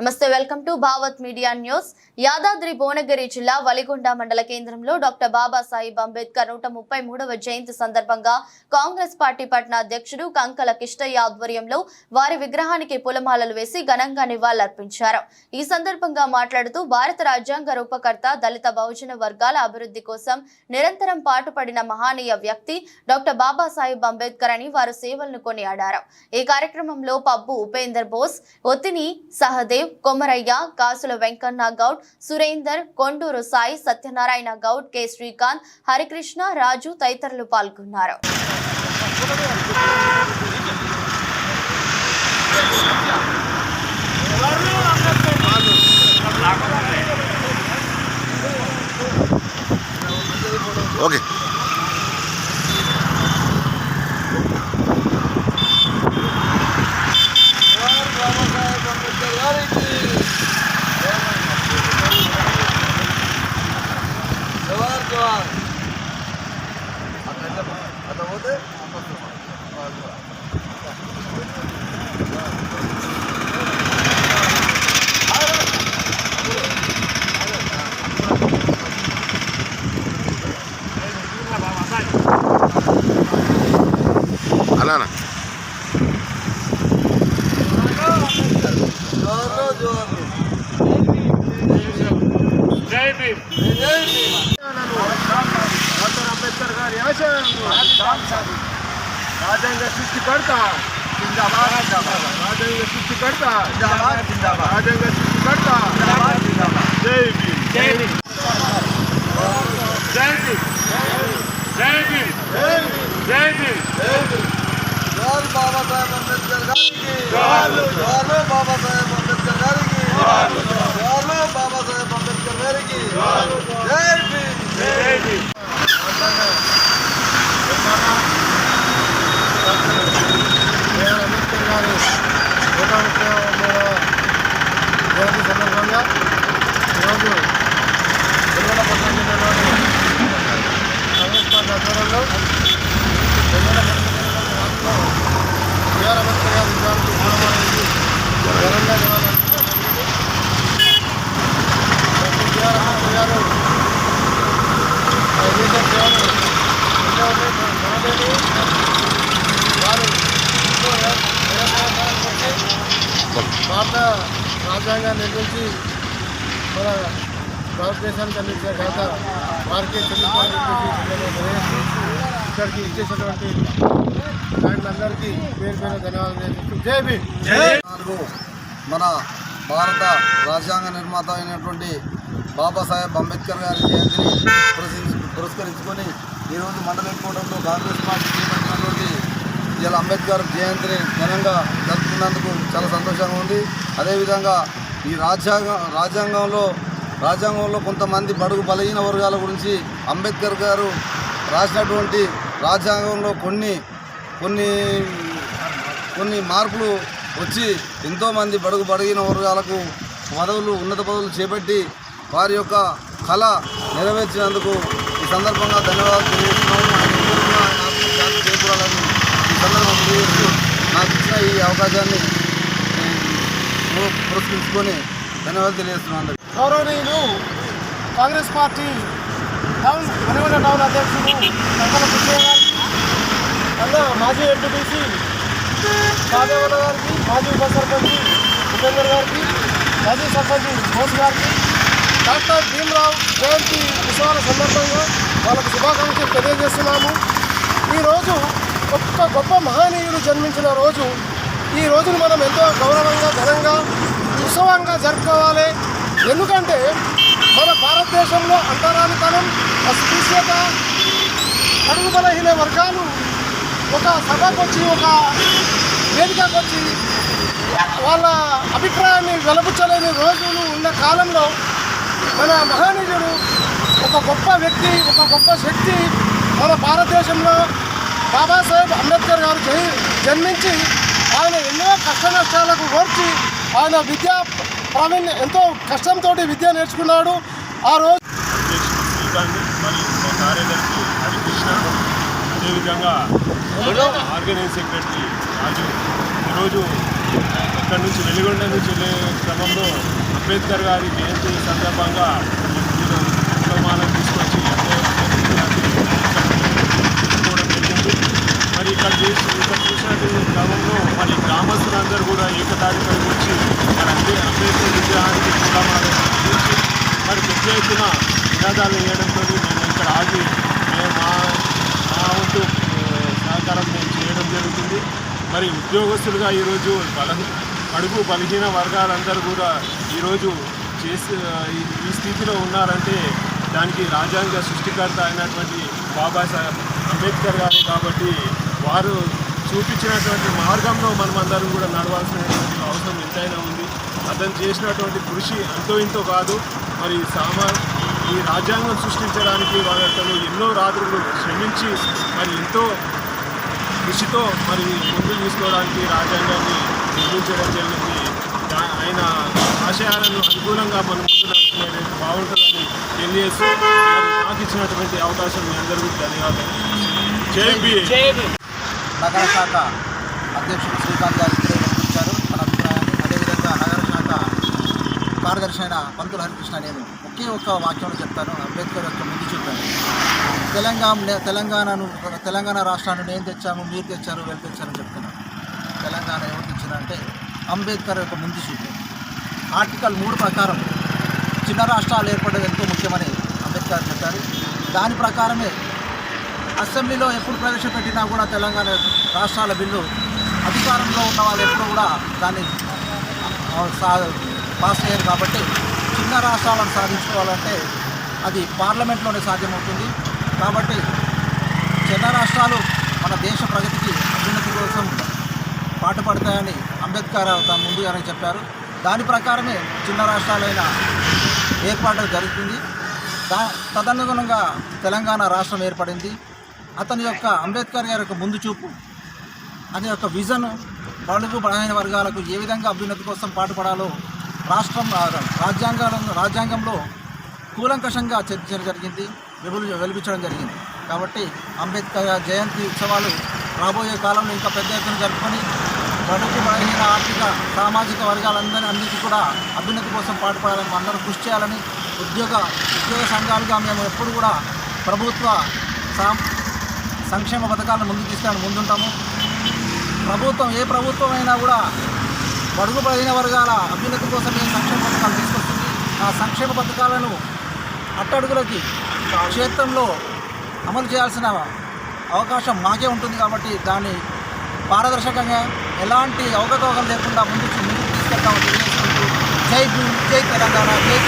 నమస్తే welcome to Bhavat media news. Yadadri Bhuvanagiri జిల్లా వలిగొండ మండల కేంద్రంలో డాక్టర్ బాబాసాహెబ్ అంబేద్కర్ నూట ముప్పై మూడవ జయంతి సందర్భంగా కాంగ్రెస్ పార్టీ పట్న అధ్యక్షుడు కంకల కిష్టయ్య ఆధ్వర్యంలో వారి విగ్రహానికి పూలమాలలు వేసి ఘనంగా నివాళులర్పించారు. ఈ సందర్భంగా మాట్లాడుతూ భారత రాజ్యాంగ రూపకర్త దళిత బహుజన వర్గాల అభివృద్ధి కోసం నిరంతరం పాటుపడిన మహానీయ వ్యక్తి డాక్టర్ బాబాసాహెబ్ అంబేద్కర్ అని వారు సేవలను కొనియాడారు. ఈ కార్యక్రమంలో పబ్బు ఉపేందర్ బోస్ ఒత్తిని సహదేవ్ కొమరయ్య కాసుల వెంకన్న గౌడ్ సురేందర్ కొండూరు సాయి సత్యనారాయణ గౌడ్ కె. శ్రీకాంత్ హరికృష్ణ రాజు తదితరులు పాల్గొన్నారు. ఓకే. డాక్టర్ అంబేద్కర్ గారి ఆశయాలను రాజ్యాంగ సృష్టి జిందాబాద్ రాజ్యాంగ సృష్టి జిందాబాద్ జిందాబాద్ రాజ్యాంగ సృష్టికర్త జిందాబాద్ జిందాబాద్ జై భీమ్ జై భీమ్ జై భీమ్ జై భీమ్ జై భీమ్ జవార్ బాబాసాహెబ్ అంబేద్కర్ గారికి బాబా సాహెబ్ బాబాసాహెబ్ అంబేద్కర్ గారికి జవార్లు బాబాసాహెబ్ అంబేద్కర్ గారికి జై భీమ్ జై భీమ్ అంబేద్కర్ గారి నూట ముప్పై మూడవ జయంతి సందర్భంగా ఈరోజు వెలుగొండ పట్టణంలోని కాంగ్రెస్ పార్టీ ఆధ్వర్యంలో వెలుగొండ పట్టణంలో బిఆర్ అంబేద్కర్ గారి విగ్రహానికి పూలమాలవేసి ఘనంగా నివాళులర్పించడం జరిగింది. అంబేద్కర్ గారు ఆ సేవలు ఎన్నో ఉన్నాయి. మనలేని వారు భారత రాజ్యాంగాన్ని నిర్మించి మన భారతదేశానికి అందించిన ఘనత వారికి చెల్లించాలని చెప్పేసి ఇక్కడికి ఇచ్చేసినటువంటి నాయకులందరికీ పేరు పేరు ధన్యవాదాలు తెలియజేస్తూ జై భీమ్. నాలుగు. మన భారత రాజ్యాంగ నిర్మాత అయినటువంటి బాబాసాహెబ్ అంబేద్కర్ గారి జయంతిని పురస్కరించుకొని ఈరోజు మండల హెడ్కోటర్లో కాంగ్రెస్ పార్టీ చేపట్టినటువంటి ఇలా అంబేద్కర్ జయంతిని ఘనంగా జరుపుకున్నందుకు చాలా సంతోషంగా ఉంది. అదేవిధంగా ఈ రాజ్యాంగ రాజ్యాంగంలో రాజ్యాంగంలో కొంతమంది బడుగు బలహీన వర్గాల గురించి అంబేద్కర్ గారు రాసినటువంటి రాజ్యాంగంలో కొన్ని కొన్ని కొన్ని మార్పులు వచ్చి ఎంతోమంది బడుగు బడిగిన వర్గాలకు పదవులు ఉన్నత పదవులు చేపట్టి వారి యొక్క కళ నెరవేర్చినందుకు ఈ సందర్భంగా ధన్యవాదాలు తెలియజేస్తున్నాము. ఆయన ఈ సందర్భంగా నాకు ఇచ్చిన ఈ అవకాశాన్ని పురస్కరించుకొని ధన్యవాదాలు తెలియజేస్తున్నాను గౌరవనీయులు Congress party town Venugonda town అధ్యక్షుడు కంకల కృష్ణ గారికి అలా మాజీ ఎంపీటీసీ సాదేవన్న గారికి మాజీ ఉప సర్పంచ్ ఉపేందర్ గారికి మాజీ సర్పంచ్ బోస్ గారికి డాక్టర్ భీమరావు జయంతి ఉత్సవాల సందర్భంగా వాళ్ళకు శుభాకాంక్షలు తెలియజేస్తున్నాము. ఈరోజు ఒక్క గొప్ప మహనీయుడు జన్మించిన రోజు. ఈ రోజును మనం ఎంతో గౌరవంగా ఘనంగా ఉత్సవంగా జరుపుకోవాలి. ఎందుకంటే మన భారతదేశంలో అంతరానితనం అస్పృశ్యత అడుగు బలహీన వర్గాలు ఒక సభకు వచ్చి ఒక వేదికకు వచ్చి వాళ్ళ అభిప్రాయాన్ని వెలబుచ్చలేని రోజులు ఉన్న కాలంలో మన మహానీయుడు ఒక గొప్ప వ్యక్తి ఒక గొప్ప శక్తి మన భారతదేశంలో బాబాసాహెబ్ అంబేద్కర్ గారు జన్మించి ఆయన ఎన్నో కష్ట నష్టాలకు ఓర్చి ఆయన విద్యా ప్రావీణ్య ఎంతో కష్టంతో విద్య నేర్చుకున్నాడు. ఆ రోజు మరియు మా కార్యదర్శి హరికృష్ణ అదేవిధంగా ఆర్గనైజ్ సెక్రటరీ రాజు ఈరోజు అక్కడి నుంచి వెలిగొండ నుంచి వెళ్ళే క్రమంలో అంబేద్కర్ గారి జయంతి సందర్భంగా మీరు తీసుకొచ్చి అంటే తీసుకోవడం జరిగింది మరి ఇక్కడ చేసి ఇక్కడ చూసినటువంటి క్రమంలో మరి గ్రామస్తులందరూ కూడా ఏకతాటిపై వచ్చి మరి అంబే అంబేద్కర్ విగ్రహానికి పూలమాల అందించి మరి పెద్ద ఎత్తున నినాదాలు వేయడంతో మేము ఇక్కడ ఆగి మేము మా మా వంతు సహకారం మేము చేయడం జరుగుతుంది. మరి ఉద్యోగస్తులుగా ఈరోజు బల అడుగు బలహీన వర్గాలందరూ కూడా ఈరోజు చేసి ఈ- ఈ స్థితిలో ఉన్నారంటే దానికి రాజ్యాంగ సృష్టికర్త అయినటువంటి బాబాసాహెబ్ అంబేద్కర్ గారు కాబట్టి వారు చూపించినటువంటి మార్గంలో మనం అందరం కూడా నడవాల్సినటువంటి అవసరం ఎంతైనా ఉంది. అతను చేసినటువంటి కృషి అంతో ఇంతో కాదు మరి సామా ఈ రాజ్యాంగం సృష్టించడానికి వాళ్ళతను ఎన్నో రాత్రులు శ్రమించి మరి ఎంతో కృషితో మరి ముందు తీసుకోవడానికి రాజ్యాంగాన్ని నిర్మించడం జరిగింది. ఆయన ఆశయాలను అనుకూలంగా మనం ముందు నడుచుకునేది బాగుంటుందని తెలియజేస్తూ నాకు ఇచ్చినటువంటి అవకాశం మీ అందరికీ ధన్యవాదాలు. జై బి నగర శాఖ అధ్యక్షుడు శ్రీకాంత్ గారు ఇప్పుడే వినిపించారు తన అభిప్రాయాన్ని అదేవిధంగా నగర శాఖ కార్యదర్శి అయిన పంతుల హరికృష్ణ నేను ఒకే ఒక్క వాక్యంలో చెప్తాను. అంబేద్కర్ యొక్క ముందు చెప్పాను తెలంగాణ తెలంగాణను తెలంగాణ రాష్ట్రాన్ని నేను తెచ్చాము మీరు తెచ్చారు వీళ్ళు తెచ్చారని చెప్తున్నాను తెలంగాణ ఎవరు తెచ్చారంటే అంబేద్కర్ యొక్క ముందు చూపు. ఆర్టికల్ మూడు ప్రకారం చిన్న రాష్ట్రాలు ఏర్పడేది ఎంతో ముఖ్యమని అంబేద్కర్ చెప్పారు. దాని ప్రకారమే అసెంబ్లీలో ఎప్పుడు ప్రవేశపెట్టినా కూడా తెలంగాణ రాష్ట్రాల బిల్లు అధికారంలో ఉన్న వాళ్ళు ఎప్పుడు కూడా దాన్ని సా పాస్ చేయరు కాబట్టి చిన్న రాష్ట్రాలను సాధించుకోవాలంటే అది పార్లమెంట్లోనే సాధ్యమవుతుంది. కాబట్టి చిన్న రాష్ట్రాలు మన దేశ ప్రగతికి అభ్యున్నతి కోసం పాటుపడతాయని అంబేద్కర్ తన ముందుగానే చెప్పారు. దాని ప్రకారమే చిన్న రాష్ట్రాలైన ఏర్పాటు జరుగుతుంది. దా తదనుగుణంగా తెలంగాణ రాష్ట్రం ఏర్పడింది. అతని యొక్క అంబేద్కర్ గారి యొక్క ముందు చూపు అతని యొక్క విజన్ బడుగు బలహీన వర్గాలకు ఏ విధంగా అభ్యున్నతి కోసం పాటుపడాలో రాష్ట్రం రాజ్యాంగాలను రాజ్యాంగం రాజ్యాంగంలో కూలంకషంగా చర్చించడం జరిగింది వెలుగు వెలిపించడం జరిగింది. కాబట్టి అంబేద్కర్ జయంతి ఉత్సవాలు రాబోయే కాలంలో ఇంకా పెద్ద ఎత్తున జరుపుకొని బడుగు బలహీన ఆర్థిక సామాజిక వర్గాలందరినీ అన్నింటినీ కూడా అభ్యున్నతి కోసం పాటుపడాలని అందరూ కృషి చేయాలని ఉద్యోగ ఉద్యోగ సంఘాలుగా మేము ఎప్పుడు కూడా ప్రభుత్వ సంక్షేమ పథకాలను ముందుకు తీసుకెళ్ళి ముందుంటాము. ప్రభుత్వం ఏ ప్రభుత్వం అయినా కూడా బడుగు బలహీన వర్గాల అభ్యున్నతి కోసం ఏ సంక్షేమ పథకాలు తీసుకొస్తుంది. ఆ సంక్షేమ పథకాలను అట్టడుగులకి క్షేత్రంలో అమలు చేయాల్సిన అవకాశం మాకే ఉంటుంది కాబట్టి దాన్ని పారదర్శకంగా ఎలాంటి అవకతవకలు లేకుండా ముందుకు ముందుకు తీసుకెళ్తామని తెలియజేసుకుంటూ జై భీమ్ జై తెలంగాణ జై